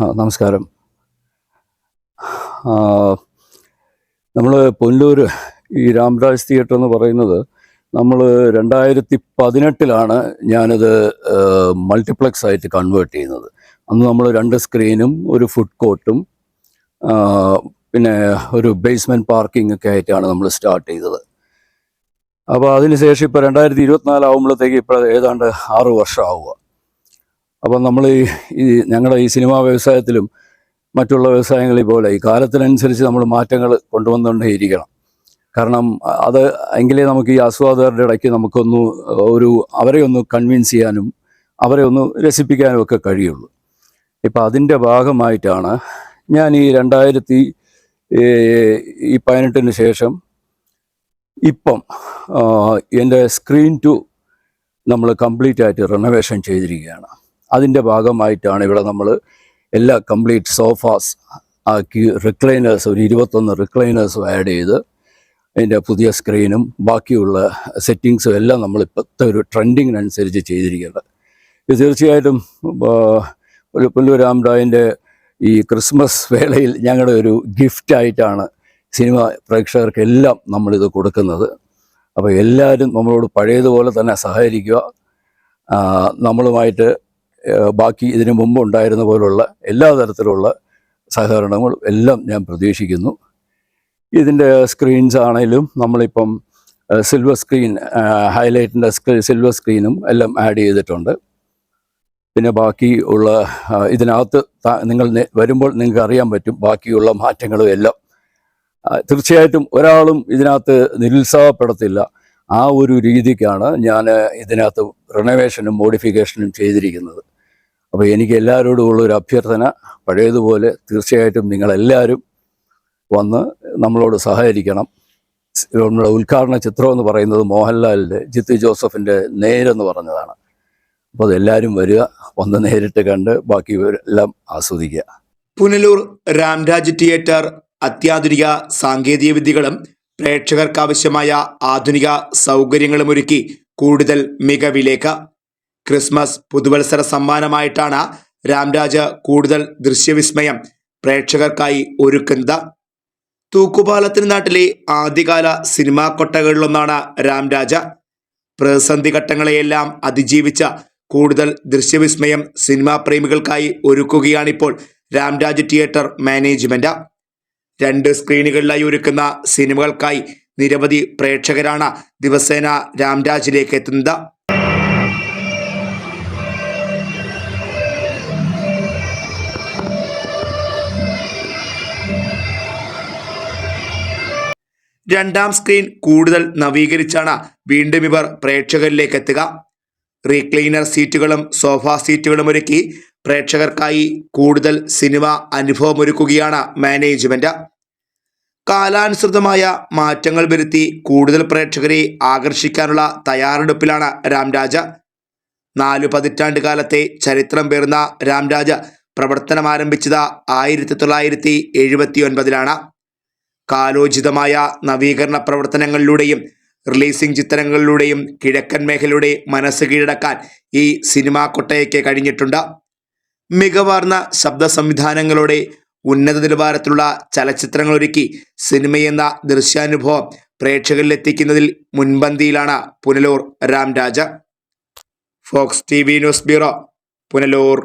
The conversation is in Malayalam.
നമസ്കാരം. നമ്മൾ പൊന്നൂർ ഈ രാംരാജ് തിയേറ്റർ എന്ന് പറയുന്നത് നമ്മൾ രണ്ടായിരത്തി പതിനെട്ടിലാണ് ഞാനത് മൾട്ടിപ്ലക്സ് ആയിട്ട് കൺവേർട്ട് ചെയ്യുന്നത്. അന്ന് നമ്മൾ രണ്ട് സ്ക്രീനും ഒരു ഫുഡ് കോർട്ടും പിന്നെ ഒരു ബേസ്മെന്റ് പാർക്കിംഗ് ഒക്കെ ആയിട്ടാണ് നമ്മൾ സ്റ്റാർട്ട് ചെയ്തത്. അപ്പോൾ അതിനുശേഷം ഇപ്പോൾ രണ്ടായിരത്തി ഇരുപത്തിനാലാവുമ്പോഴത്തേക്ക് ഇപ്പോൾ ഏതാണ്ട് ആറ് വർഷമാവുക അപ്പം നമ്മൾ ഈ ഞങ്ങളുടെ ഈ സിനിമാ വ്യവസായത്തിലും മറ്റുള്ള വ്യവസായങ്ങളിൽ പോലെ ഈ കാലത്തിനനുസരിച്ച് നമ്മൾ മാറ്റങ്ങൾ കൊണ്ടുവന്നുകൊണ്ടേയിരിക്കണം കാരണം അത് എങ്കിലേ നമുക്ക് ഈ ആസ്വാദകരുടെ ഇടയ്ക്ക് നമുക്കൊന്ന് ഒരു അവരെ ഒന്ന് കൺവിൻസ് ചെയ്യാനും അവരെ ഒന്ന് രസിപ്പിക്കാനും ഒക്കെ കഴിയുള്ളൂ. ഇപ്പം അതിന്റെ ഭാഗമായിട്ടാണ് ഞാൻ ഈ രണ്ടായിരത്തി ഈ പതിനെട്ടിന് ശേഷം ഇപ്പം എന്റെ സ്ക്രീൻ ടു നമ്മൾ കംപ്ലീറ്റ് ആയിട്ട് റിനോവേഷൻ ചെയ്തിരിക്കുകയാണ്. അതിന്റെ ഭാഗമായിട്ടാണ് ഇവിടെ നമ്മൾ എല്ലാ കംപ്ലീറ്റ് സോഫാസ് ആക്കി റിക്ലൈനേഴ്സ് ഒരു ഇരുപത്തൊന്ന് റിക്ലൈനേഴ്സും ആഡ് ചെയ്ത് അതിന്റെ പുതിയ സ്ക്രീനും ബാക്കിയുള്ള സെറ്റിങ്സും എല്ലാം നമ്മൾ ഇപ്പോഴത്തെ ഒരു ട്രെൻഡിങ്ങിനനുസരിച്ച് ചെയ്തിരിക്കുന്നത്. ഇത് തീർച്ചയായിട്ടും രാംറായിന്റെ ഈ ക്രിസ്മസ് വേളയിൽ ഞങ്ങളുടെ ഒരു ഗിഫ്റ്റായിട്ടാണ് സിനിമ പ്രേക്ഷകർക്കെല്ലാം നമ്മളിത് കൊടുക്കുന്നത്. അപ്പോൾ എല്ലാവരും നമ്മളോട് പഴയതുപോലെ തന്നെ സഹകരിക്കുക. നമ്മളുമായിട്ട് ബാക്കി ഇതിനു മുമ്പ് ഉണ്ടായിരുന്ന പോലുള്ള എല്ലാ തരത്തിലുള്ള സഹകരണങ്ങളും എല്ലാം ഞാൻ പ്രതീക്ഷിക്കുന്നു. ഇതിന്റെ സ്ക്രീൻസ് ആണെങ്കിലും നമ്മളിപ്പം സിൽവർ സ്ക്രീൻ ഹൈലൈറ്റിന്റെ സിൽവർ സ്ക്രീനും എല്ലാം ആഡ് ചെയ്തിട്ടുണ്ട്. പിന്നെ ബാക്കി ഉള്ള ഇതിനകത്ത് നിങ്ങൾ വരുമ്പോൾ നിങ്ങൾക്ക് അറിയാൻ പറ്റും ബാക്കിയുള്ള മാറ്റങ്ങളും എല്ലാം. തീർച്ചയായിട്ടും ഒരാളും ഇതിനകത്ത് നിരുത്സാഹപ്പെടത്തില്ല. ആ ഒരു രീതിക്കാണ് ഞാൻ ഇതിനകത്ത് റിനോവേഷനും മോഡിഫിക്കേഷനും ചെയ്തിരിക്കുന്നത്. അപ്പോൾ എനിക്ക് എല്ലാവരോടും ഉള്ള ഒരു അഭ്യർത്ഥന പഴയതുപോലെ തീർച്ചയായിട്ടും നിങ്ങളെല്ലാവരും വന്ന് നമ്മളോട് സഹകരിക്കണം. നമ്മുടെ ഉദ്ഘാടന ചിത്രം എന്ന് പറയുന്നത് മോഹൻലാലിന്റെ ജിത്തു ജോസഫിന്റെ നേരെന്ന് പറഞ്ഞതാണ്. അപ്പോൾ അതെല്ലാവരും വരിക വന്ന് നേരിട്ട് കണ്ട് ബാക്കി എല്ലാം ആസ്വദിക്കുക. പുനലൂർ രാംരാജ് തിയേറ്റർ അത്യാധുനിക സാങ്കേതിക വിദ്യകളും പ്രേക്ഷകർക്കാവശ്യമായ ആധുനിക സൗകര്യങ്ങളും ഒരുക്കി കൂടുതൽ മികവിലേക്ക്. ക്രിസ്മസ് പുതുവത്സര സമ്മാനമായിട്ടാണ് രാംരാജ് കൂടുതൽ ദൃശ്യവിസ്മയം പ്രേക്ഷകർക്കായി ഒരുക്കുന്നത്. തൂക്കുപാലത്തിന് നാട്ടിലെ ആദ്യകാല സിനിമാ കൊട്ടകളിലൊന്നാണ് രാംരാജ. പ്രതിസന്ധി ഘട്ടങ്ങളെയെല്ലാം അതിജീവിച്ച കൂടുതൽ ദൃശ്യവിസ്മയം സിനിമാ പ്രേമികൾക്കായി ഒരുക്കുകയാണിപ്പോൾ രാംരാജ് തിയേറ്റർ മാനേജ്മെന്റ്. രണ്ട് സ്ക്രീനുകളിലായി ഒരുക്കുന്ന സിനിമകൾക്കായി നിരവധി പ്രേക്ഷകരാണ് ദിവസേന രാംരാജിലേക്ക് എത്തുന്നത്. രണ്ടാം സ്ക്രീൻ കൂടുതൽ നവീകരിച്ചാണ് വീണ്ടും ഇവർ പ്രേക്ഷകരിലേക്ക് എത്തുക. റീക്ലീനർ സീറ്റുകളും സോഫ സീറ്റുകളും ഒരുക്കി പ്രേക്ഷകർക്കായി കൂടുതൽ സിനിമ അനുഭവമൊരുക്കുകയാണ് മാനേജ്മെന്റ് കാലാനുസൃതമായ മാറ്റങ്ങൾ വരുത്തി കൂടുതൽ പ്രേക്ഷകരെ ആകർഷിക്കാനുള്ള തയ്യാറെടുപ്പിലാണ് രാംരാജ. നാലു പതിറ്റാണ്ട് കാലത്തെ ചരിത്രം പേർന്ന രാംരാജ പ്രവർത്തനം ആരംഭിച്ചത് ആയിരത്തി തൊള്ളായിരത്തി എഴുപത്തി ഒൻപതിലാണ് കാലോചിതമായ നവീകരണ പ്രവർത്തനങ്ങളിലൂടെയും റിലീസിംഗ് ചിത്രങ്ങളിലൂടെയും കിഴക്കൻ മേഖലയുടെ മനസ്സ് കീഴടക്കാൻ ഈ സിനിമാ കൊട്ടയ്ക്ക് കഴിഞ്ഞിട്ടുണ്ട്. മികവാർന്ന ശബ്ദ സംവിധാനങ്ങളോടെ ഉന്നത നിലവാരത്തിലുള്ള ചലച്ചിത്രങ്ങൾ ഒരുക്കി സിനിമയെന്ന ദൃശ്യാനുഭവം പ്രേക്ഷകരിൽ എത്തിക്കുന്നതിൽ മുൻപന്തിയിലാണ് Punalur Ramraja. Fox T V news bureau Punalur.